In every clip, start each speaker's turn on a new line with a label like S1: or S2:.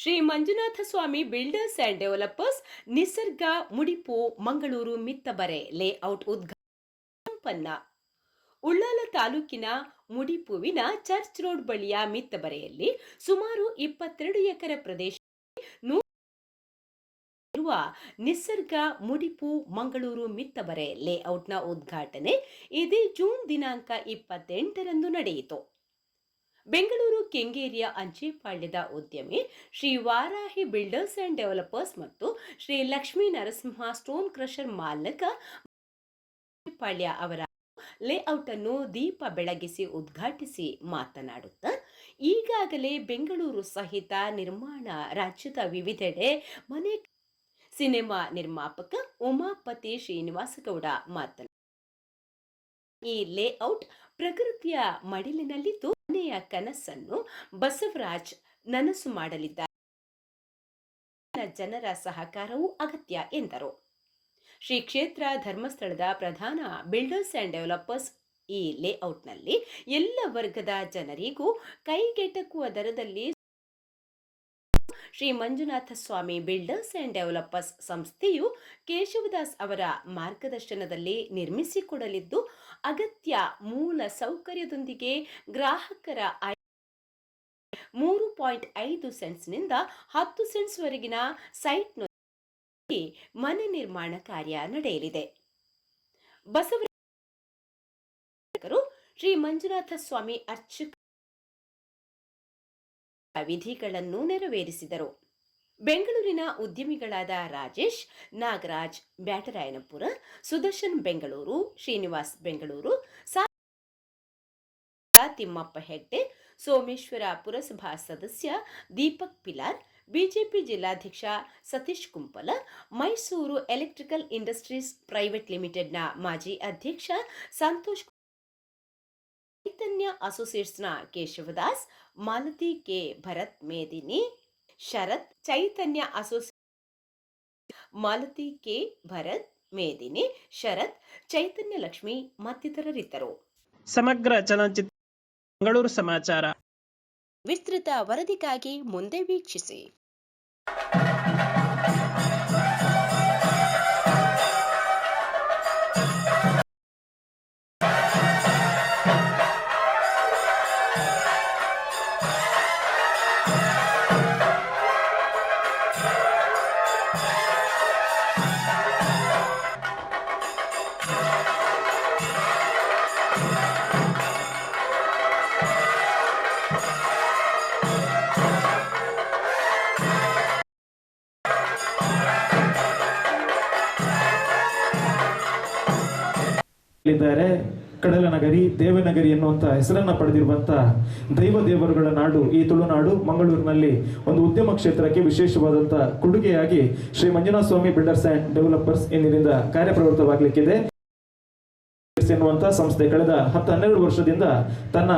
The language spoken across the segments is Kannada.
S1: Shri Manjunatha Swamy builders and developers Nisarga, Mudipu, Mangaluru, Mittabare layout ಉದ್ಘಾಟನೆ ಉಳ್ಳಾಲ ತಾಲೂಕಿನ ಮುಡಿಪುವಿನ ಚರ್ಚ್ ರೋಡ್ ಬಳಿಯ ಮಿತ್ತಬರೆಯಲ್ಲಿ ಸುಮಾರು ಇಪ್ಪತ್ತೆರಡು ಎಕರೆ ಪ್ರದೇಶ ನಿಸರ್ಗ, ಮುಡಿಪು, ಮಂಗಳೂರು, ಮಿತ್ತಬರೆ ಲೇಔಟ್ನ ಉದ್ಘಾಟನೆ ಇದೇ ಜೂನ್ ದಿನಾಂಕ ಇಪ್ಪತ್ತೆಂಟರಂದು ನಡೆಯಿತು. ಬೆಂಗಳೂರು ಕೆಂಗೇರಿಯ ಅಂಚೆಪಾಳ್ಯದ ಉದ್ಯಮಿ Shri Varahi builders and developers ಮತ್ತು ಶ್ರೀ ಲಕ್ಷ್ಮೀ ನರಸಿಂಹ ಸ್ಟೋನ್ ಕ್ರಷರ್ ಮಾಲಕ ಪಾಳ್ಯ ಅವರ ಲೇಔಟ್ ಅನ್ನು ದೀಪ ಬೆಳಗಿಸಿ ಉದ್ಘಾಟಿಸಿ ಮಾತನಾಡುತ್ತಾ ಈಗಾಗಲೇ ಬೆಂಗಳೂರು ಸಹಿತ ನಿರ್ಮಾಣ ರಾಜ್ಯದ ವಿವಿಧೆಡೆ ಮನೆ ಸಿನಿಮಾ ನಿರ್ಮಾಪಕ ಉಮಾಪತಿ ಶ್ರೀನಿವಾಸಗೌಡ ಮಾತನಾಡ ಈ ಲೇಔಟ್ ಪ್ರಕೃತಿಯ ಮಡಿಲಿನಲ್ಲಿದ್ದು ಮನೆಯ ಕನಸನ್ನು ಬಸವರಾಜ್ ನನಸು ಮಾಡಲಿದ್ದಾರೆ. ಜನರ ಸಹಕಾರವೂ ಅಗತ್ಯ, ಎಂದರು. ಶ್ರೀ ಕ್ಷೇತ್ರ ಧರ್ಮಸ್ಥಳದ ಪ್ರಧಾನ ಬಿಲ್ಡರ್ಸ್ ಅಂಡ್ ಡೆವಲಪರ್ಸ್ ಈ ಲೇಔಟ್ನಲ್ಲಿ ಎಲ್ಲ ವರ್ಗದ ಜನರಿಗೂ ಕೈಗೆಟಕುವ ದರದಲ್ಲಿ Shri Manjunatha Swamy builders and developers ಸಂಸ್ಥೆಯು ಕೇಶವದಾಸ್ ಅವರ ಮಾರ್ಗದರ್ಶನದಲ್ಲಿ ನಿರ್ಮಿಸಿಕೊಡಲಿದ್ದು ಅಗತ್ಯ ಮೂಲ ಸೌಕರ್ಯದೊಂದಿಗೆ ಗ್ರಾಹಕರ ಮೂರು ಪಾಯಿಂಟ್ ಐದು ಸೆಂಟ್ಸ್ನಿಂದ ಹತ್ತು ಸೆಂಟ್ಸ್ವರೆಗಿನ ಸೈಟ್ ಮನೆ ನಿರ್ಮಾಣ ಕಾರ್ಯ ನಡೆಯಲಿದೆ. ಬಸವರು ಶ್ರೀ ಮಂಜುನಾಥ ಸ್ವಾಮಿ ಅರ್ಚಕ ವಿಧಿಗಳನ್ನು ನೆರವೇರಿಸಿದರು. ಬೆಂಗಳೂರಿನ ಉದ್ಯಮಿಗಳಾದ ರಾಜೇಶ್, ನಾಗರಾಜ್, ಬ್ಯಾಟರಾಯನಪುರ, ಸುದರ್ಶನ್ ಬೆಂಗಳೂರು, ಶ್ರೀನಿವಾಸ್ ಬೆಂಗಳೂರು ತಿಮ್ಮಪ್ಪ ಹೆಗ್ಡೆ, ಸೋಮೇಶ್ವರ ಪುರಸಭಾ ಸದಸ್ಯ ದೀಪಕ್ ಪಿಲಾರ್, ಬಿಜೆಪಿ ಜಿಲ್ಲಾಧ್ಯಕ್ಷ Satish Kumpala, Mysore electrical industries private ಲಿಮಿಟೆಡ್ನ ಮಾಜಿ ಅಧ್ಯಕ್ಷ Santosh Chaitanya ಅಸೋಸಿಯೇಟ್ಸ್ನ Keshavdas, Malathi K. Bharath Medini Sharath Chaitanya associate Malathi K. Bharath Medini Sharath Chaitanya Lakshmi ಮತ್ತಿತರರಿದ್ದರು.
S2: ಸಮಗ್ರ ಚಲನಚಿತ್ರ ಮಂಗಳೂರು ಸಮಾಚಾರ.
S1: ವಿಸ್ತೃತ ವರದಿಗಾಗಿ ಮುಂದೆ ವೀಕ್ಷಿಸಿ.
S3: ಇದ್ದಾರೆ ಕಡಲ ನಗರಿ ದೇವನಗರಿ ಎನ್ನುವಂತ ಹೆಸರನ್ನ ಪಡೆದಿರುವಂತ ದೈವ ದೇವರುಗಳ ನಾಡು ಈ ತುಳುನಾಡು ಮಂಗಳೂರಿನಲ್ಲಿ ಒಂದು ಉದ್ಯಮ ಕ್ಷೇತ್ರಕ್ಕೆ ವಿಶೇಷವಾದಂತ ಕೊಡುಗೆಯಾಗಿ Shri Manjunatha Swamy builders and developers ಎಂದಿನಿಂದ ಕಾರ್ಯಪ್ರವೃತ್ತವಾಗಲಿಕ್ಕಿದೆ. ಎನ್ನುವಂತ ಸಂಸ್ಥೆ ಕಳೆದ ಹತ್ತು ಹನ್ನೆರಡು ವರ್ಷದಿಂದ ತನ್ನ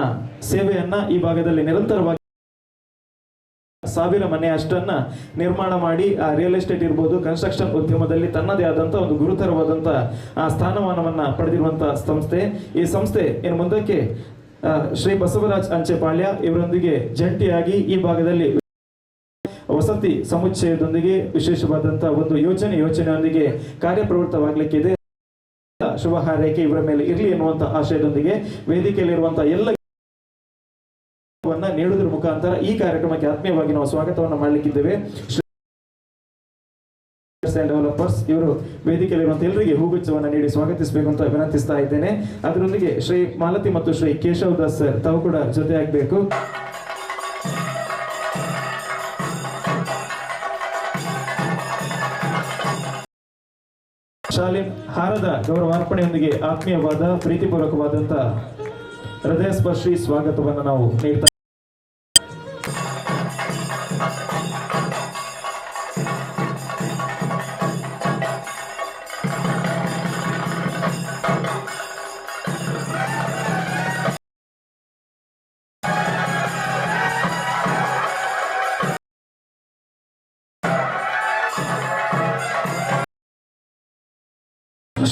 S3: ಸೇವೆಯನ್ನ ಈ ಭಾಗದಲ್ಲಿ ನಿರಂತರವಾಗಿ ಸಾವಿರ ಮನೆ ಅಷ್ಟನ್ನ ನಿರ್ಮಾಣ ಮಾಡಿ, ಆ ರಿಯಲ್ ಎಸ್ಟೇಟ್ ಇರ್ಬೋದು ಕನ್ಸ್ಟ್ರಕ್ಷನ್ ಉದ್ಯಮದಲ್ಲಿ ತನ್ನದೇ ಆದಂತ ಒಂದು ಗುರುತರವಾದಂತ, ಆ ಸ್ಥಾನಮಾನವನ್ನ ಪಡೆದಿರುವಂತಹ ಸಂಸ್ಥೆ. ಈ ಸಂಸ್ಥೆ ಏನು ಮುಂದಕ್ಕೆ ಶ್ರೀ ಬಸವರಾಜ್ ಅಂಚೆಪಾಳ್ಯ ಇವರೊಂದಿಗೆ ಜಂಟಿಯಾಗಿ ಈ ಭಾಗದಲ್ಲಿ ವಸತಿ ಸಮುಚ್ಚಯದೊಂದಿಗೆ ವಿಶೇಷವಾದಂತಹ ಒಂದು ಯೋಜನೆ ಯೋಜನೆಯೊಂದಿಗೆ ಕಾರ್ಯಪ್ರವೃತ್ತವಾಗಲಿಕ್ಕಿದೆ. ಶುಭ ಹಾರೈಕೆ ಇವರ ಮೇಲೆ ಇರಲಿ ಎನ್ನುವಂತಹ ಆಶಯದೊಂದಿಗೆ ವೇದಿಕೆಯಲ್ಲಿರುವಂತಹ ಎಲ್ಲ ವನ್ನ ನೀಡುವುದರ ಮುಖಾಂತರ ಈ ಕಾರ್ಯಕ್ರಮಕ್ಕೆ ಆತ್ಮೀಯವಾಗಿ ನಾವು ಸ್ವಾಗತವನ್ನು ಮಾಡಲಿಕ್ಕಿದ್ದೇವೆ. ಡೆವಲಪರ್ಸ್ ಇವರು ವೇದಿಕೆಯಲ್ಲಿರುವಂತಹ ಎಲ್ಲರಿಗೆ ಹೂಗುಚ್ಛವನ್ನು ನೀಡಿ ಸ್ವಾಗತಿಸಬೇಕು ಅಂತ ವಿನಂತಿಸ್ತಾ ಇದ್ದೇನೆ. ಅದರೊಂದಿಗೆ ಶ್ರೀ ಮಾಲತಿ ಮತ್ತು ಶ್ರೀ ಕೇಶವ್ ದಾಸ್ ಸರ್, ತಾವು ಕೂಡ ಜೊತೆಯಾಗಬೇಕು. ಶಾಲೆ ಹಾರದ ಗೌರವಾರ್ಪಣೆಯೊಂದಿಗೆ ಆತ್ಮೀಯವಾದ ಪ್ರೀತಿಪೂರ್ವಕವಾದಂತಹ ಹೃದಯ ಸ್ಪರ್ಶಿ ಸ್ವಾಗತವನ್ನು ನಾವು ನೀಡ್ತಾ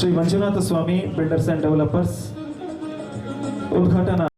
S3: Shri Manjunatha Swamy builders and developers ಉದ್ಘಾಟನಾ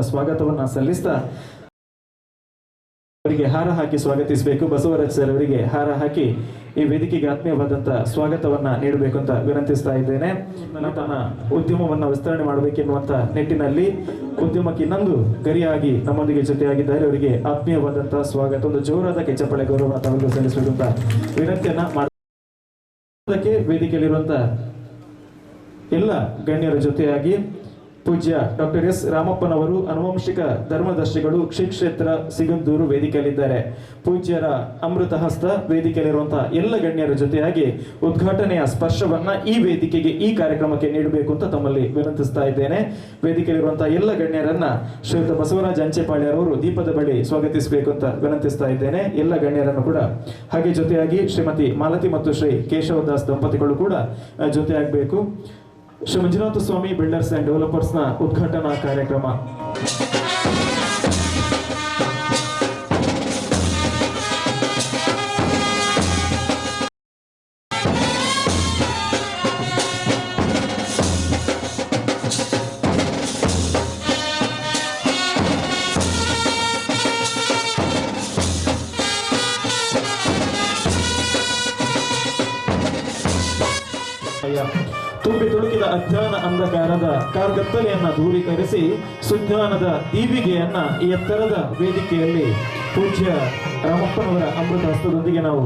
S3: ಸ್ವಾಗತವನ್ನ ಸಲ್ಲಿಸ್ತಾ ಅವರಿಗೆ ಹಾರ ಹಾಕಿ ಸ್ವಾಗತಿಸಬೇಕು. ಬಸವರಾಜ್ ಸರ್ ಅವರಿಗೆ ಹಾರ ಹಾಕಿ ಈ ವೇದಿಕೆಗೆ ಆತ್ಮೀಯವಾದಂತ ಸ್ವಾಗತವನ್ನ ನೀಡಬೇಕು ಅಂತ ವಿನಂತಿಸ್ತಾ ಇದ್ದೇನೆ. ತನ್ನ ಉದ್ಯಮವನ್ನ ವಿಸ್ತರಣೆ ಮಾಡಬೇಕೆನ್ನುವಂತ ನಿಟ್ಟಿನಲ್ಲಿ ಉದ್ಯಮಕ್ಕೆ ಇನ್ನೊಂದು ಗರಿಯಾಗಿ ನಮ್ಮೊಂದಿಗೆ ಜೊತೆಯಾಗಿದ್ದಾರೆ. ಅವರಿಗೆ ಆತ್ಮೀಯವಾದಂತಹ ಸ್ವಾಗತ. ಒಂದು ಜೋರಾದ ಕೆಚ್ಚಪ್ಪಳೆ ಗೌರವ ತಾವೆಲ್ಲರೂ ಸಲ್ಲಿಸಬೇಕು ಅಂತ ವಿನಂತಿಯನ್ನ ಮಾಡೋದಕ್ಕೆ ವೇದಿಕೆಯಲ್ಲಿರುವಂತ ಎಲ್ಲ ಗಣ್ಯರ ಜೊತೆಯಾಗಿ ಪೂಜ್ಯ ಡಾಕ್ಟರ್ ಎಸ್ ರಾಮಪ್ಪನವರು ಅನುವಂಶಿಕ ಧರ್ಮದರ್ಶಿಗಳು ಕ್ಷೇತ್ರ ಸಿಗಂದೂರು ವೇದಿಕೆಯಲ್ಲಿದ್ದಾರೆ. ಪೂಜ್ಯರ ಅಮೃತ ಹಸ್ತ ವೇದಿಕೆಯಲ್ಲಿರುವಂತಹ ಎಲ್ಲ ಗಣ್ಯರ ಜೊತೆಯಾಗಿ ಉದ್ಘಾಟನೆಯ ಸ್ಪರ್ಶವನ್ನ ಈ ವೇದಿಕೆಗೆ ಈ ಕಾರ್ಯಕ್ರಮಕ್ಕೆ ನೀಡಬೇಕು ಅಂತ ತಮ್ಮಲ್ಲಿ ವಿನಂತಿಸ್ತಾ ಇದ್ದೇನೆ. ವೇದಿಕೆಯಲ್ಲಿರುವಂತಹ ಎಲ್ಲ ಗಣ್ಯರನ್ನ ಶ್ರೀಯುತ ಬಸವರಾಜ ಅಂಚೆಪಾಳ್ಯರವರು ದೀಪದ ಬಳಿ ಸ್ವಾಗತಿಸಬೇಕು ಅಂತ ವಿನಂತಿಸ್ತಾ ಇದ್ದೇನೆ. ಎಲ್ಲ ಗಣ್ಯರನ್ನು ಕೂಡ ಹಾಗೆ ಜೊತೆಯಾಗಿ ಶ್ರೀಮತಿ ಮಾಲತಿ ಮತ್ತು ಶ್ರೀ ಕೇಶವದಾಸ್ ದಂಪತಿಗಳು ಕೂಡ ಜೊತೆಯಾಗಬೇಕು. ಶ್ರೀ ಮಂಜುನಾಥ ಸ್ವಾಮಿ ಬಿಲ್ಡರ್ಸ್ ಅಂಡ್ ಡೆವಲಪರ್ಸ್ನ ಉದ್ಘಾಟನಾ ಕಾರ್ಯಕ್ರಮ. ತುಂಬಿ ತುಳುಕಿದ ಅಜ್ಞಾನ ಅಂಧಕಾರದ ಕಾರ್ಗತ್ತಲೆಯನ್ನ ದೂರೀಕರಿಸಿ ಸುಜ್ಞಾನದ ದೀವಿಗೆಯನ್ನ ಈ ಎತ್ತರದ ವೇದಿಕೆಯಲ್ಲಿ ಪೂಜ್ಯ ರಾಮಪ್ಪನವರ ಅಮೃತ ಹಸ್ತದೊಂದಿಗೆ ನಾವು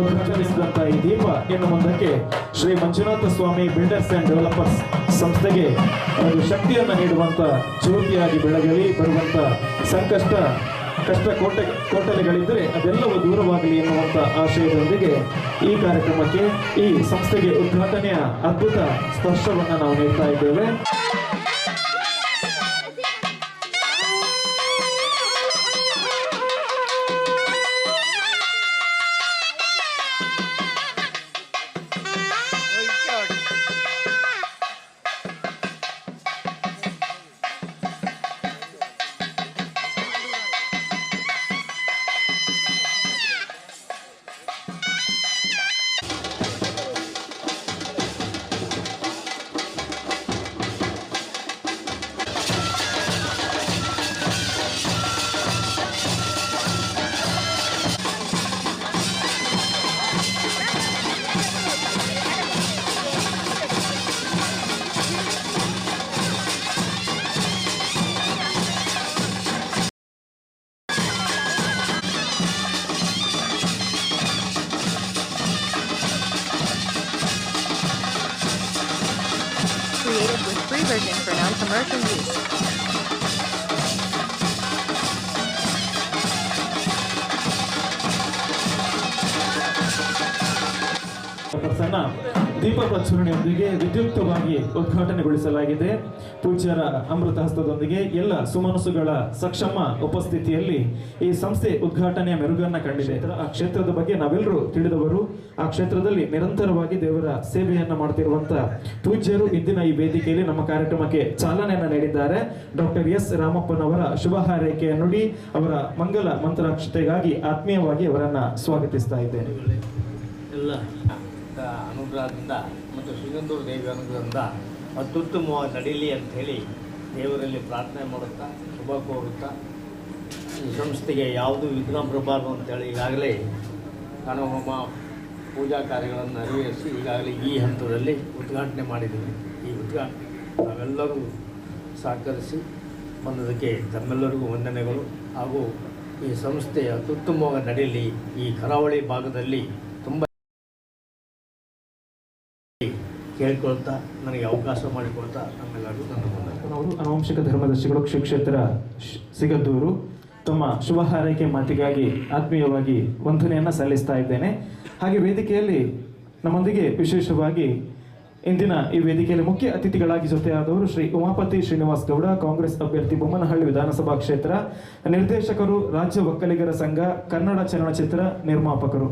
S3: ಉದ್ಘಾಟಿಸಿದಂತ ಈ ದೀಪ ಇನ್ನು ಮುಂದಕ್ಕೆ Shri Manjunatha Swamy builders and developers ಸಂಸ್ಥೆಗೆ ಒಂದು ಶಕ್ತಿಯನ್ನ ನೀಡುವಂತ ಜ್ಯೋತಿಯಾಗಿ ಬೆಳಗಲಿ ಬರುವಂತ ಸಂಕಷ್ಟ ಕಷ್ಟ ಕೋಟೆ ಕೋಟಲೆಗಳಿದ್ದರೆ ಅದೆಲ್ಲವೂ ದೂರವಾಗಲಿ ಎನ್ನುವಂಥ ಆಶಯದೊಂದಿಗೆ ಈ ಕಾರ್ಯಕ್ರಮಕ್ಕೆ ಈ ಸಂಸ್ಥೆಗೆ ಉದ್ಘಾಟನೆಯ ಅದ್ಭುತ ಸ್ಪರ್ಶವನ್ನು ನಾವು ನೀಡ್ತಾ ಇದ್ದೇವೆ. ದೀಪ ಪ್ರಚುರಣೆಯೊಂದಿಗೆ ವಿದ್ಯುಕ್ತವಾಗಿ ಉದ್ಘಾಟನೆಗೊಳಿಸಲಾಗಿದೆ. ಪೂಜ್ಯರ ಅಮೃತ ಹಸ್ತದೊಂದಿಗೆ ಎಲ್ಲ ಸುಮನಸುಗಳ ಸಕ್ಷಮ ಉಪಸ್ಥಿತಿಯಲ್ಲಿ ಈ ಸಂಸ್ಥೆ ಉದ್ಘಾಟನೆಯ ಮೆರುಗನ್ನ ಕಂಡಿದೆ. ಆ ಕ್ಷೇತ್ರದ ಬಗ್ಗೆ ನಾವೆಲ್ಲರೂ ತಿಳಿದವರು. ಆ ಕ್ಷೇತ್ರದಲ್ಲಿ ನಿರಂತರವಾಗಿ ದೇವರ ಸೇವೆಯನ್ನ ಮಾಡ್ತಿರುವಂತ ಪೂಜ್ಯರು ಇಂದಿನ ಈ ವೇದಿಕೆಯಲ್ಲಿ ನಮ್ಮ ಕಾರ್ಯಕ್ರಮಕ್ಕೆ ಚಾಲನೆಯನ್ನ ನೀಡಿದ್ದಾರೆ. ಡಾಕ್ಟರ್ ಎಸ್ ರಾಮಪ್ಪನವರ ಶುಭ ಹಾರೈಕೆಯ ನುಡಿ ಅವರ ಮಂಗಲ ಮಂತ್ರಾಕ್ಷತೆಗಾಗಿ ಆತ್ಮೀಯವಾಗಿ ಅವರನ್ನ ಸ್ವಾಗತಿಸ್ತಾ ಇದ್ದೇನೆ.
S4: ಎಲ್ಲ. ಅನುಗ್ರಹದಿಂದ ಮತ್ತು ಶ್ರೀಗಂಧೂರು ದೇವಿ ಅನುಗ್ರಹದಿಂದ ಅತ್ಯುತ್ತಮವಾಗಿ ನಡೀಲಿ ಅಂಥೇಳಿ ದೇವರಲ್ಲಿ ಪ್ರಾರ್ಥನೆ ಮಾಡುತ್ತಾ, ಶುಭ ಕೋರುತ್ತಾ, ಈ ಸಂಸ್ಥೆಗೆ ಯಾವುದು ವಿಘ್ನ ಬರಬಾರ್ದು ಅಂತೇಳಿ ಈಗಾಗಲೇ ಕಣಹೋಮ ಪೂಜಾ ಕಾರ್ಯಗಳನ್ನು ನೆರವೇರಿಸಿ ಈಗಾಗಲೇ ಈ ಹಂತದಲ್ಲಿ ಉದ್ಘಾಟನೆ ಮಾಡಿದ್ದೀವಿ. ಈ ಉದ್ಘಾಟನೆ ನಾವೆಲ್ಲರೂ ಸಹಕರಿಸಿ ಬಂದದಕ್ಕೆ ತಮ್ಮೆಲ್ಲರಿಗೂ ವಂದನೆಗಳು. ಹಾಗೂ ಈ ಸಂಸ್ಥೆ ಅತ್ಯುತ್ತಮವಾಗಿ ನಡೆಯಲಿ ಈ ಕರಾವಳಿ ಭಾಗದಲ್ಲಿ ಕೇಳ್ಕೊಳ್ತಾ ನನಗೆ ಅವಕಾಶ ಮಾಡಿಕೊಳ್ತಾ ನಮ್ಮೆಲ್ಲರಿಗೂ ನನ್ನ
S3: ಅವರು ಅನುವಂಶಿಕ ಧರ್ಮದರ್ಶಿಗಳು ಕ್ಷೇತ್ರ ಸಿಗದ್ದೂರು ತಮ್ಮ ಶುಭ ಹಾರೈಕೆ ಮಾತಿಗಾಗಿ ಆತ್ಮೀಯವಾಗಿ ವಂದನೆಯನ್ನು ಸಲ್ಲಿಸ್ತಾ ಇದ್ದೇನೆ. ಹಾಗೆ ವೇದಿಕೆಯಲ್ಲಿ ನಮ್ಮೊಂದಿಗೆ ವಿಶೇಷವಾಗಿ ಇಂದಿನ ಈ ವೇದಿಕೆಯಲ್ಲಿ ಮುಖ್ಯ ಅತಿಥಿಗಳಾಗಿ ಜೊತೆಯಾದವರು ಶ್ರೀ ಉಮಾಪತಿ ಶ್ರೀನಿವಾಸ್ ಗೌಡ, ಕಾಂಗ್ರೆಸ್ ಅಭ್ಯರ್ಥಿ ಬೊಮ್ಮನಹಳ್ಳಿ ವಿಧಾನಸಭಾ ಕ್ಷೇತ್ರ ನಿರ್ದೇಶಕರು, ರಾಜ್ಯ ಒಕ್ಕಲಿಗರ ಸಂಘ, ಕನ್ನಡ ಚಲನಚಿತ್ರ ನಿರ್ಮಾಪಕರು.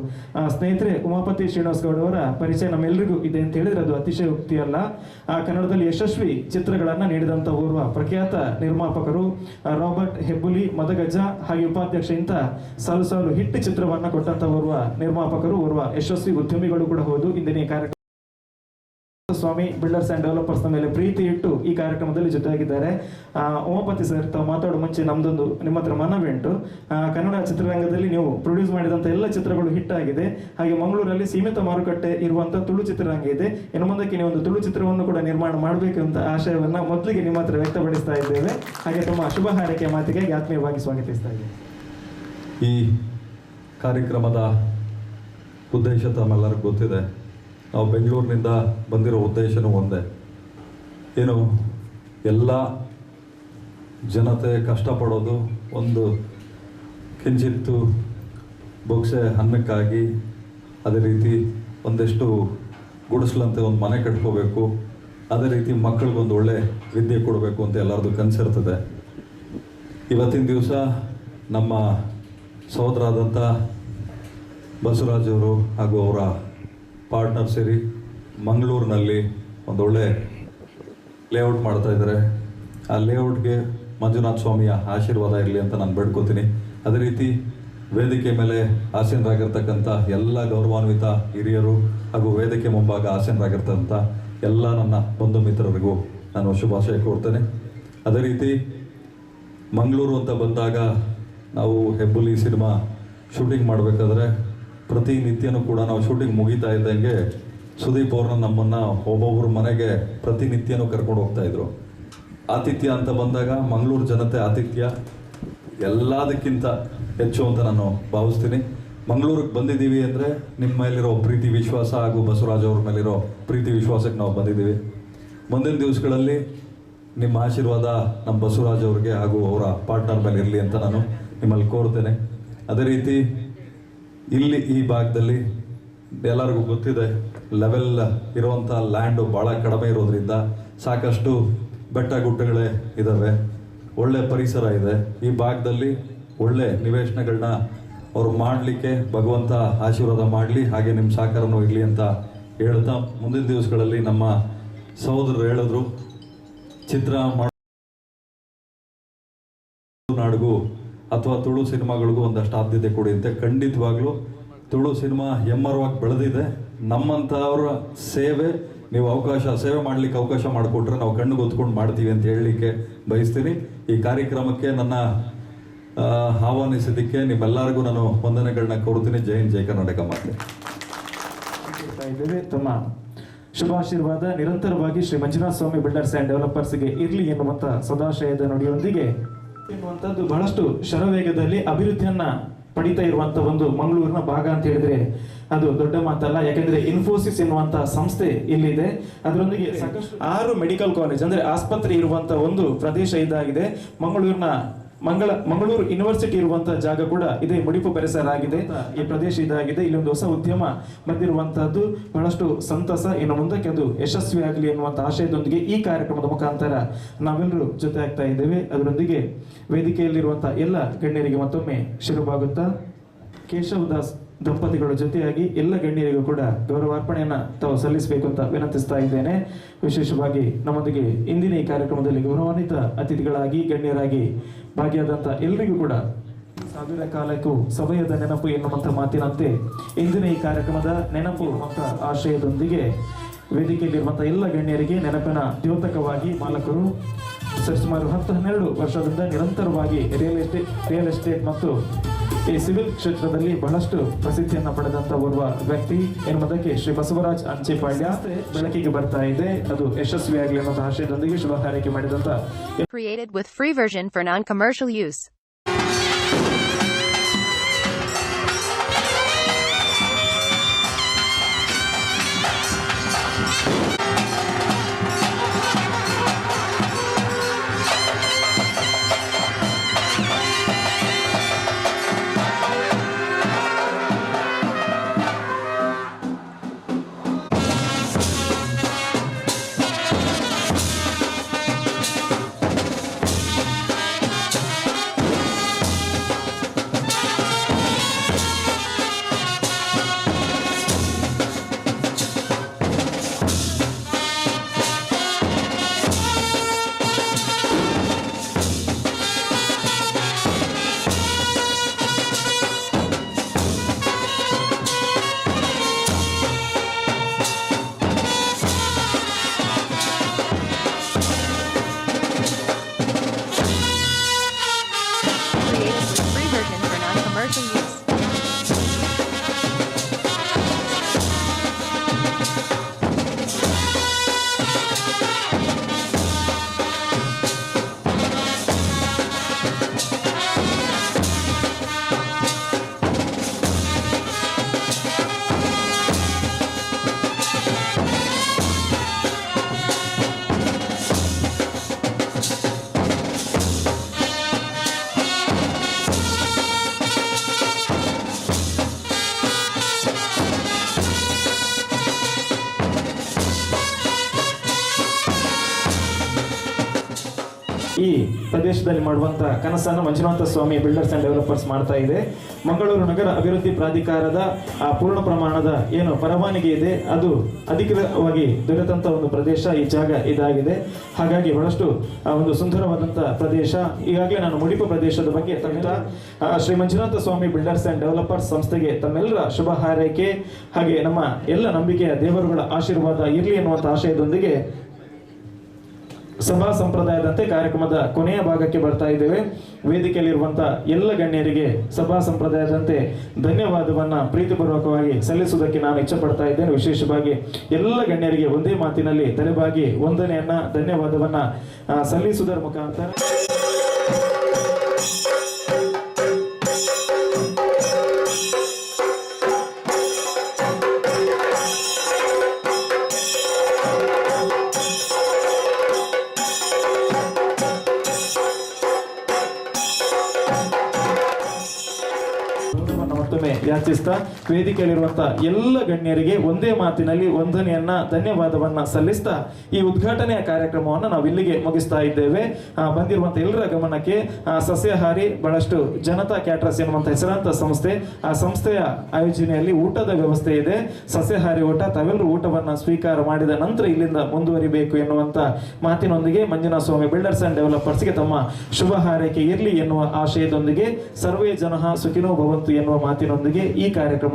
S3: ಸ್ನೇಹಿತರೆ, ಉಮಾಪತಿ ಶ್ರೀನಿವಾಸ್ ಗೌಡ ಅವರ ಪರಿಚಯ ನಮ್ಮೆಲ್ಲರಿಗೂ ಇದೆ ಅಂತ ಹೇಳಿದ್ರೆ ಅದು ಅತಿಶಯೋಕ್ತಿ ಅಲ್ಲ. ಕನ್ನಡದಲ್ಲಿ ಯಶಸ್ವಿ ಚಿತ್ರಗಳನ್ನ ನೀಡಿದಂತ ಓರ್ವ ಪ್ರಖ್ಯಾತ ನಿರ್ಮಾಪಕರು ರಾಬರ್ಟ್ ಹೆಬ್ಬುಲಿ, ಮದಗಜ ಹಾಗೆ ಉಪಾಧ್ಯಕ್ಷ ಇಂತ ಸಾಲು ಸಾಲು ಹಿಟ್ ಚಿತ್ರವನ್ನ ಕೊಟ್ಟಂತ ಓರ್ವ ನಿರ್ಮಾಪಕರು, ಓರ್ವ ಯಶಸ್ವಿ ಉದ್ಯಮಿಗಳು ಕೂಡ ಹೌದು. ಇಂದಿನ ಕಾರ್ಯಕ್ರಮ ಸ್ವಾಮಿ ಬಿಲ್ಡರ್ಸ್ ಅಂಡ್ ಡೆವಲಪರ್ಸ್ ಮೇಲೆ ಪ್ರೀತಿ ಇಟ್ಟು ಈ ಕಾರ್ಯಕ್ರಮದಲ್ಲಿ ಜೊತೆಯಾಗಿದ್ದಾರೆ. ಓಮಪತಿ ಸರ್ ತಾವು ಮಾತಾಡೋ ಮುಂಚೆ ನಮ್ದೊಂದು, ನಿಮ್ಮ ಹತ್ರ ಮನವಿ ಉಂಟು. ಕನ್ನಡ ಚಿತ್ರರಂಗದಲ್ಲಿ ನೀವು ಪ್ರೊಡ್ಯೂಸ್ ಮಾಡಿದಂಥ ಎಲ್ಲ ಚಿತ್ರಗಳು ಹಿಟ್ ಆಗಿದೆ. ಹಾಗೆ ಮಂಗಳೂರಲ್ಲಿ ಸೀಮಿತ ಮಾರುಕಟ್ಟೆ ಇರುವಂಥ ತುಳು ಚಿತ್ರರಂಗ ಇದೆ. ಇನ್ನು ಮುಂದಕ್ಕೆ ನೀವು ಒಂದು ತುಳು ಚಿತ್ರವನ್ನು ಕೂಡ ನಿರ್ಮಾಣ ಮಾಡಬೇಕು ಅಂತ ಆಶಯವನ್ನ ಮೊದಲಿಗೆ ನಿಮ್ಮ ಹತ್ರ ವ್ಯಕ್ತಪಡಿಸ್ತಾ ಇದ್ದೇವೆ. ಹಾಗೆ ತಮ್ಮ ಶುಭ ಹಾರೈಕೆ ಮಾತಿಗೆ ಆತ್ಮೀಯವಾಗಿ ಸ್ವಾಗತಿಸ್ತಾ ಇದ್ದೇವೆ.
S5: ಈ ಕಾರ್ಯಕ್ರಮದ ಉದ್ದೇಶ ತಮ್ಮೆಲ್ಲರಿಗೂ ಗೊತ್ತಿದೆ. ನಾವು ಬೆಂಗಳೂರಿನಿಂದ ಬಂದಿರೋ ಉದ್ದೇಶನೂ ಒಂದೇ. ಏನು, ಎಲ್ಲ ಜನತೆ ಕಷ್ಟಪಡೋದು ಒಂದು ಕಿಂಚಿತ್ತು ಬೊಕ್ಸೆ ಅನ್ನಕ್ಕಾಗಿ ಅದೇ ರೀತಿ ಒಂದಿಷ್ಟು ಗುಡಿಸ್ಲಂತೆ ಒಂದು ಮನೆ ಕಟ್ಕೋಬೇಕು, ಅದೇ ರೀತಿ ಮಕ್ಕಳಿಗೊಂದು ಒಳ್ಳೆ ವಿದ್ಯೆ ಕೊಡಬೇಕು ಅಂತ ಎಲ್ಲರದು ಕನಸಿರ್ತದೆ. ಇವತ್ತಿನ ದಿವಸ ನಮ್ಮ ಸಹೋದರಾದಂಥ ಬಸವರಾಜವರು ಹಾಗೂ ಅವರ ಪಾರ್ಟ್ನರ್ ಸೇರಿ ಮಂಗಳೂರಿನಲ್ಲಿ ಒಂದೊಳ್ಳೆ ಲೇಔಟ್ ಮಾಡ್ತಾ ಇದ್ದಾರೆ. ಆ ಲೇಔಟ್ಗೆ ಮಂಜುನಾಥ ಸ್ವಾಮಿಯ ಆಶೀರ್ವಾದ ಇರಲಿ ಅಂತ ನಾನು ಬೇಡ್ಕೋತೀನಿ. ಅದೇ ರೀತಿ ವೇದಿಕೆ ಮೇಲೆ ಆಸೀನರಾಗಿರ್ತಕ್ಕಂಥ ಎಲ್ಲ ಗೌರವಾನ್ವಿತ ಹಿರಿಯರು ಹಾಗೂ ವೇದಿಕೆ ಮುಂಭಾಗ ಆಸೀನರಾಗಿರ್ತಕ್ಕಂಥ ಎಲ್ಲ ನನ್ನ ಬಂಧು ಮಿತ್ರರಿಗೂ ನಾನು ಶುಭಾಶಯ ಕೋರ್ತೇನೆ. ಅದೇ ರೀತಿ ಮಂಗಳೂರು ಅಂತ ಬಂದಾಗ ನಾವು ಹೆಬ್ಬುಲಿ ಸಿನಿಮಾ ಶೂಟಿಂಗ್ ಮಾಡಬೇಕಾದ್ರೆ ಪ್ರತಿನಿತ್ಯನೂ ಕೂಡ ನಾವು ಶೂಟಿಂಗ್ ಮುಗಿತಾ ಇದ್ದಂಗೆ ಸುದೀಪ್ ಅವ್ರನ್ನ ನಮ್ಮನ್ನು ಒಬ್ಬೊಬ್ಬರು ಮನೆಗೆ ಪ್ರತಿನಿತ್ಯನೂ ಕರ್ಕೊಂಡು ಹೋಗ್ತಾ ಇದ್ರು. ಆತಿಥ್ಯ ಅಂತ ಬಂದಾಗ ಮಂಗಳೂರು ಜನತೆ ಆತಿಥ್ಯ. ಎಲ್ಲದಕ್ಕಿಂತ ಹೆಚ್ಚು ಅಂತ ನಾನು ಭಾವಿಸ್ತೀನಿ. ಮಂಗಳೂರಿಗೆ ಬಂದಿದ್ದೀವಿ ಅಂದರೆ ನಿಮ್ಮ ಮೇಲಿರೋ ಪ್ರೀತಿ ವಿಶ್ವಾಸ ಹಾಗೂ ಬಸವರಾಜ್ ಅವ್ರ ಮೇಲಿರೋ ಪ್ರೀತಿ ವಿಶ್ವಾಸಕ್ಕೆ ನಾವು ಬಂದಿದ್ದೀವಿ. ಮುಂದಿನ ದಿವಸಗಳಲ್ಲಿ ನಿಮ್ಮ ಆಶೀರ್ವಾದ ನಮ್ಮ ಬಸವರಾಜ್ ಅವ್ರಿಗೆ ಹಾಗೂ ಅವರ ಪಾರ್ಟ್ನರ್ ಮೇಲೆ ಇರಲಿ ಅಂತ ನಾನು ನಿಮ್ಮಲ್ಲಿ ಕೋರ್ತೇನೆ ಅದೇ ರೀತಿ ಇಲ್ಲಿ ಈ ಭಾಗದಲ್ಲಿ ಎಲ್ಲರಿಗೂ ಗೊತ್ತಿದೆ ಲೆವೆಲ್ ಇರುವಂಥ ಲ್ಯಾಂಡು ಭಾಳ ಕಡಿಮೆ ಇರೋದ್ರಿಂದ ಸಾಕಷ್ಟು ಬೆಟ್ಟ ಗುಡ್ಡಗಳೇ ಇದ್ದಾವೆ ಒಳ್ಳೆ ಪರಿಸರ ಇದೆ. ಈ ಭಾಗದಲ್ಲಿ ಒಳ್ಳೆ ನಿವೇಶನಗಳನ್ನ ಅವರು ಮಾಡಲಿಕ್ಕೆ ಭಗವಂತ ಆಶೀರ್ವಾದ ಮಾಡಲಿ, ಹಾಗೆ ನಿಮ್ಮ ಸಹಕಾರನೂ ಇರಲಿ ಅಂತ ಹೇಳ್ತಾ ಮುಂದಿನ ದಿವಸಗಳಲ್ಲಿ ನಮ್ಮ ಸಹೋದರರು ಹೇಳಿದ್ರು. ಚಿತ್ರ ಮಾಡ ನಾಡಿಗೂ ಅಥವಾ ತುಳು ಸಿನಿಮಾಗಳಿಗೂ ಒಂದಷ್ಟು ಆದ್ಯತೆ ಕೊಡಿ ಅಂತ ಖಂಡಿತವಾಗ್ಲೂ ತುಳು ಸಿನಿಮಾ ಹೆಮ್ಮರವಾಗಿ ಬೆಳೆದಿದೆ. ನಮ್ಮಂಥವ್ರ ಸೇವೆ, ನೀವು ಅವಕಾಶ, ಸೇವೆ ಮಾಡ್ಲಿಕ್ಕೆ ಅವಕಾಶ ಮಾಡಿಕೊಟ್ರೆ ನಾವು ಕಣ್ಣು ಗೊತ್ಕೊಂಡು ಮಾಡ್ತೀವಿ ಅಂತ ಹೇಳಲಿಕ್ಕೆ ಬಯಸ್ತೀನಿ. ಈ ಕಾರ್ಯಕ್ರಮಕ್ಕೆ ನನ್ನ ಆಹ್ವಾನಿಸಿದ್ದಕ್ಕೆ ನಿಮ್ಮೆಲ್ಲರಿಗೂ ನಾನು ವಂದನೆಗಳನ್ನ ಕೋರ್ತೀನಿ ಜೈ ಹಿಂದ್, ಜೈ ಕರ್ನಾಟಕ ಮಾತೆ.
S3: ತಮ್ಮ ಶುಭಾಶೀರ್ವಾದ. ನಿರಂತರವಾಗಿ ಶ್ರೀ ಮಂಜುನಾಥ ಸ್ವಾಮಿ ಬಿಲ್ಡರ್ಸ್ ಅಂಡ್ ಡೆವಲಪರ್ಸ್ಗೆ ಇರಲಿ ಎನ್ನುವಂತ ಸದಾಶಯದ ನುಡಿಯೊಂದಿಗೆ ಎನ್ನುವಂಥದ್ದು ಬಹಳಷ್ಟು ಶರವೇಗದಲ್ಲಿ ಅಭಿವೃದ್ಧಿಯನ್ನ ಪಡಿತಾ ಇರುವಂತ ಒಂದು ಮಂಗಳೂರಿನ ಭಾಗ ಅಂತ ಹೇಳಿದ್ರೆ ಅದು ದೊಡ್ಡ ಮಾತಲ್ಲ. ಯಾಕಂದ್ರೆ ಇನ್ಫೋಸಿಸ್ ಎನ್ನುವಂತ ಸಂಸ್ಥೆ ಇಲ್ಲಿದೆ. ಅದರೊಂದಿಗೆ ಸಾಕಷ್ಟು ಆರು ಮೆಡಿಕಲ್ ಕಾಲೇಜ್ ಅಂದ್ರೆ ಆಸ್ಪತ್ರೆ ಇರುವಂತಹ ಒಂದು ಪ್ರದೇಶ ಇದಾಗಿದೆ. ಮಂಗಳೂರಿನ ಮಂಗಳ ಮಂಗಳೂರು ಯೂನಿವರ್ಸಿಟಿ ಇರುವಂತಹ ಜಾಗ ಕೂಡ ಇದೇ. ಮುಡಿಪು ಪರಿಸರ ಆಗಿದೆ. ಈ ಪ್ರದೇಶ ಇದಾಗಿದೆ. ಇಲ್ಲಿ ಒಂದು ಹೊಸ ಉದ್ಯಮ ಬಂದಿರುವಂತಹದ್ದು ಬಹಳಷ್ಟು ಸಂತಸ. ಇನ್ನು ಮುಂದಕ್ಕೆ ಅದು ಯಶಸ್ವಿ ಆಗಲಿ ಎನ್ನುವಂತಹ ಆಶಯದೊಂದಿಗೆ ಈ ಕಾರ್ಯಕ್ರಮದ ಮುಖಾಂತರ ನಾವೆಲ್ಲರೂ ಜೊತೆ ಆಗ್ತಾ ಇದ್ದೇವೆ. ಅದರೊಂದಿಗೆ ವೇದಿಕೆಯಲ್ಲಿರುವಂತಹ ಎಲ್ಲ ಗಣ್ಯರಿಗೆ ಮತ್ತೊಮ್ಮೆ ಶಿರುಬಾಗುತ್ತಾ ಕೇಶವದಾಸ್ ದಂಪತಿಗಳ ಜೊತೆಯಾಗಿ ಎಲ್ಲ ಗಣ್ಯರಿಗೂ ಕೂಡ ಗೌರವಾರ್ಪಣೆಯನ್ನ ತಾವು ಸಲ್ಲಿಸಬೇಕು ಅಂತ ವಿನಂತಿಸ್ತಾ ಇದ್ದೇನೆ. ವಿಶೇಷವಾಗಿ ನಮ್ಮೊಂದಿಗೆ ಇಂದಿನ ಈ ಕಾರ್ಯಕ್ರಮದಲ್ಲಿ ಗೌರವಾನ್ವಿತ ಅತಿಥಿಗಳಾಗಿ ಗಣ್ಯರಾಗಿ ಭಾಗಿಯಾದಂತ ಎಲ್ಲರಿಗೂ ಕೂಡ ಸಾವಿರ ಕಾಲಕ್ಕೂ ಸಮಯದ ನೆನಪು ಎನ್ನುವಂಥ ಮಾತಿನಂತೆ ಇಂದಿನ ಈ ಕಾರ್ಯಕ್ರಮದ ನೆನಪು ಮತ್ತು ಆಶಯದೊಂದಿಗೆ ವೇದಿಕೆಯಲ್ಲಿರುವಂತಹ ಎಲ್ಲ ಗಣ್ಯರಿಗೆ ನೆನಪಿನ ದ್ಯೋತಕವಾಗಿ ಮಾಲಕರು ಸರಿಸುಮಾರು ಹತ್ತು ಹನ್ನೆರಡು ವರ್ಷದಿಂದ ನಿರಂತರವಾಗಿ ರಿಯಲ್ ಎಸ್ಟೇಟ್ ರಿಯಲ್ ಎಸ್ಟೇಟ್ ಮತ್ತು ಈ ಸಿವಿಲ್ ಕ್ಷೇತ್ರದಲ್ಲಿ ಬಹಳಷ್ಟು ಪ್ರಸಿದ್ಧಿಯನ್ನ ಪಡೆದಂತ ಓರ್ವ ವ್ಯಕ್ತಿ ಎನ್ನುವುದಕ್ಕೆ ಶ್ರೀ ಬಸವರಾಜ್ ಅಂಚೆಪಾಳ್ಯ ಬೆಳಕಿಗೆ ಬರ್ತಾ ಇದೆ ಅದು ಯಶಸ್ವಿಯಾಗಲಿ ಅನ್ನೋ ಆಶಯದೊಂದಿಗೆ ಶುಭ ಹಾರೈಕೆ ಮಾಡಿದಂತ
S6: Created with free version for non-commercial use.
S3: ಈ ಪ್ರದೇಶದಲ್ಲಿ ಮಾಡುವಂತ ಕನಸನ್ನು Manjunatha Swamy builders and developers ಮಾಡ್ತಾ ಇದೆ. ಮಂಗಳೂರು ನಗರ ಅಭಿವೃದ್ಧಿ ಪ್ರಾಧಿಕಾರದ, ಆ, ಪೂರ್ಣ ಪ್ರಮಾಣದ ಏನು ಪರವಾನಗಿ ಇದೆ, ಅದು ಅಧಿಕೃತವಾಗಿ ದೊರೆತಂತ ಒಂದು ಪ್ರದೇಶ, ಈ ಜಾಗ ಇದಾಗಿದೆ. ಹಾಗಾಗಿ ಬಹಳಷ್ಟು ಒಂದು ಸುಂದರವಾದಂತ ಪ್ರದೇಶ, ಈಗಾಗಲೇ ನಾನು ಮುಡಿಪು ಪ್ರದೇಶದ ಬಗ್ಗೆ ತಮ್ಮ Shri Manjunatha Swamy builders and developers ಸಂಸ್ಥೆಗೆ ತಮ್ಮೆಲ್ಲರ ಶುಭ ಹಾರೈಕೆ, ಹಾಗೆ ನಮ್ಮ ಎಲ್ಲ ನಂಬಿಕೆಯ ದೇವರುಗಳ ಆಶೀರ್ವಾದ ಇರಲಿ ಎನ್ನುವಂತ ಆಶಯದೊಂದಿಗೆ ಸಭಾ ಸಂಪ್ರದಾಯದಂತೆ ಕಾರ್ಯಕ್ರಮದ ಕೊನೆಯ ಭಾಗಕ್ಕೆ ಬರ್ತಾ ಇದ್ದೇವೆ. ವೇದಿಕೆಯಲ್ಲಿರುವಂತಹ ಎಲ್ಲ ಗಣ್ಯರಿಗೆ ಸಭಾ ಸಂಪ್ರದಾಯದಂತೆ ಧನ್ಯವಾದವನ್ನ ಪ್ರೀತಿಪೂರ್ವಕವಾಗಿ ಸಲ್ಲಿಸುವುದಕ್ಕೆ ನಾನು ಇಚ್ಛೆ ಪಡ್ತಾ ಇದ್ದೇನೆ. ವಿಶೇಷವಾಗಿ ಎಲ್ಲ ಗಣ್ಯರಿಗೆ ಒಂದೇ ಮಾತಿನಲ್ಲಿ ತಲೆಬಾಗಿ ವಂದನೆಯನ್ನ, ಧನ್ಯವಾದವನ್ನ ಸಲ್ಲಿಸುವುದರ ಮುಖಾಂತರ ಮತ್ತೊಮ್ಮೆ ಯಾಚಿಸ್ತಾ ವೇದಿಕೆಯಲ್ಲಿರುವಂತಹ ಎಲ್ಲ ಗಣ್ಯರಿಗೆ ಒಂದೇ ಮಾತಿನಲ್ಲಿ ವಂದನೆಯನ್ನ, ಧನ್ಯವಾದವನ್ನ ಸಲ್ಲಿಸ್ತಾ ಈ ಉದ್ಘಾಟನೆಯ ಕಾರ್ಯಕ್ರಮವನ್ನು ನಾವು ಇಲ್ಲಿಗೆ ಮುಗಿಸ್ತಾ ಇದ್ದೇವೆ. ಬಂದಿರುವಂಥ ಎಲ್ಲರ ಗಮನಕ್ಕೆ ಸಸ್ಯಾಹಾರಿ ಬಹಳಷ್ಟು ಜನತಾ ಕ್ಯಾಟ್ರಸ್ ಎನ್ನುವಂತ ಹೆಸರಾಂತ ಸಂಸ್ಥೆ, ಆ ಸಂಸ್ಥೆಯ ಆಯೋಜನೆಯಲ್ಲಿ ಊಟದ ವ್ಯವಸ್ಥೆ ಇದೆ. ಸಸ್ಯಾಹಾರಿ ಊಟ, ತಾವೆಲ್ಲರೂ ಊಟವನ್ನ ಸ್ವೀಕಾರ ಮಾಡಿದ ನಂತರ ಇಲ್ಲಿಂದ ಮುಂದುವರಿಬೇಕು ಎನ್ನುವಂತ ಮಾತಿನೊಂದಿಗೆ ಮಂಜುನಾಥ ಸ್ವಾಮಿ ಬಿಲ್ಡರ್ಸ್ ಅಂಡ್ ಡೆವಲಪರ್ಸ್ಗೆ ತಮ್ಮ ಶುಭ ಹಾರೈಕೆ ಇರಲಿ ಎನ್ನುವ ಆಶಯದೊಂದಿಗೆ ಸರ್ವೇ ಜನಃ ಸುಖಿನೋ ಭವಂತು ಎನ್ನುವ ಮಾತಿನೊಂದಿಗೆ ಈ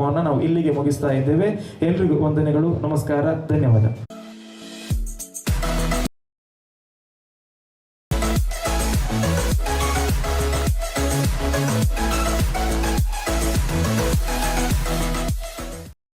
S3: ಕಾರ್ಯಕ್ರಮವನ್ನು ನಾವು ಇಲ್ಲಿಗೆ ಮುಗಿಸ್ತಾ ಇದ್ದೇವೆ. ಎಲ್ರಿಗೂ ವಂದನೆಗಳು ನಮಸ್ಕಾರ ಧನ್ಯವಾದ.